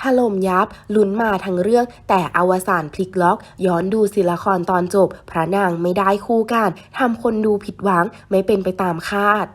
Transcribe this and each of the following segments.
ถล่มยับ ลุ้นมาทั้งเรื่อง แต่อวสานพลิกล็อก ย้อนดูศิละครตอนจบ พระนางไม่ได้คู่กันทำคนดูผิดหวังไม่เป็นไปตามคาด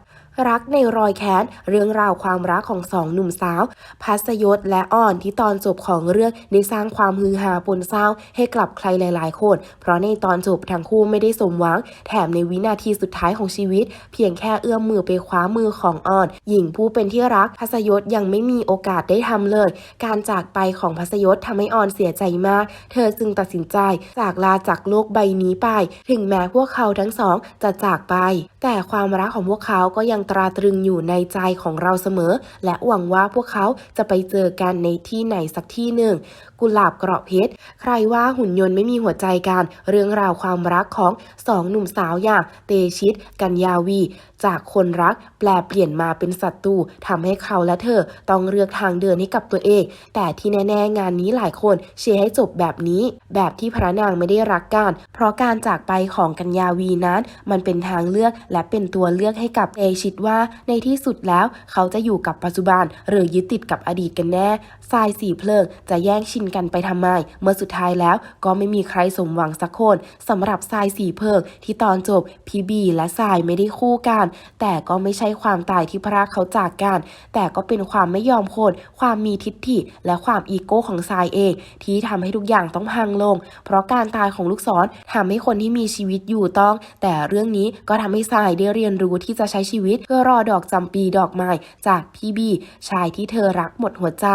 รักในรอยแค้น เรื่องราวความรักของสองหนุ่มสาว พัสยศและอ่อนที่ตอนจบของเรื่องได้สร้างความฮือฮาปนเศร้าให้กลับใครหลาย ๆ คน เพราะในตอนจบทั้งคู่ไม่ได้สมหวัง แถมในวินาทีสุดท้ายของชีวิต เพียงแค่เอื้อมมือไปคว้ามือของอ่อน หญิงผู้เป็นที่รักพัสยศยังไม่มีโอกาสได้ทำเลย การจากไปของพัสยศทำให้อ่อนเสียใจมาก เธอจึงตัดสินใจจากลาจากโลกใบนี้ไป ถึงแม้พวกเขาทั้งสองจะจากไป แต่ความรักของพวกเขาก็ยังตราตรึงอยู่ในใจของเราเสมอ และหวังว่าพวกเขาจะไปเจอกันในที่ไหนสักที่หนึ่ง กุหลาบเกราะเพชร ใครว่าหุ่นยนต์ไม่มีหัวใจกัน เรื่องราวความรักของสองหนุ่มสาวอย่างเตชิต กัญญาวี จากคนรักแปลเปลี่ยนมาเป็นศัตรูทำให้เขาและเธอต้องเลือกทางเดินให้กับตัวเอง แต่ที่แน่ๆงานนี้หลายคนเชียร์ให้จบแบบนี้ แบบที่พระนางไม่ได้รักกัน เพราะการจากไปของกัญญาวีนั้น มันเป็นทางเลือกและเป็นตัวเลือกให้กับเตชิตว่าในที่สุดแล้วเขาจะอยู่กับปัจจุบัน หรือยึดติดกับอดีตกันแน่ทรายสีเพลิงจะแย่งชิงกันไปทำไม เมื่อสุดท้ายแล้วก็ไม่มีใครสมหวังสักคนสำหรับทรายสีเพลิงที่ตอนจบพีบีและทรายไม่ได้คู่กัน แต่ก็ไม่ใช่ความตายที่พรากเขาจากกัน แต่ก็เป็นความไม่ยอมคน ความมีทิฏฐิ และความอีโก้ของทรายเอง ที่ทำให้ทุกอย่างต้องพังลง เพราะการตายของลูกศรทำให้คนที่มีชีวิตอยู่ต้อง แต่เรื่องนี้ก็ทำให้ทรายได้เรียนรู้ที่จะใช้ชีวิตเพื่อรอดอกจำปีดอกไม้จากพี่บี ชายที่เธอรักหมดหัวใจ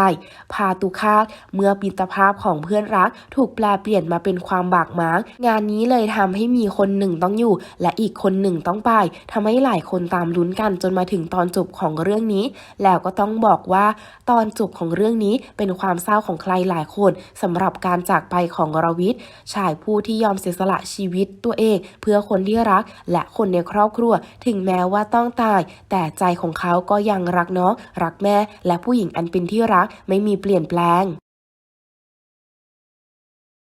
พาตุคาตเมื่อปิตภาพของเพื่อนรักถูกแปลเปลี่ยนมาเป็นความบากหมางงานนี้เลยทำให้มีคนหนึ่งต้องอยู่ และอีกคนหนึ่งต้องไปทำให้หลายคนตามลุ้นกันจนมาถึงตอนจบของเรื่องนี้ แล้วก็ต้องบอกว่าตอนจบของเรื่องนี้เป็นความเศร้าของใครหลายคนสำหรับการจากไปของรวิทย์ชายผู้ที่ยอมเสียสละชีวิตตัวเอง เพื่อคนที่รักและคนในครอบครัว ถึงแม้ว่าต้องตาย แต่ใจของเขาก็ยังรักน้อง รักแม่ และผู้หญิงอันเป็นที่รักไม่มีเปลี่ยนแปลง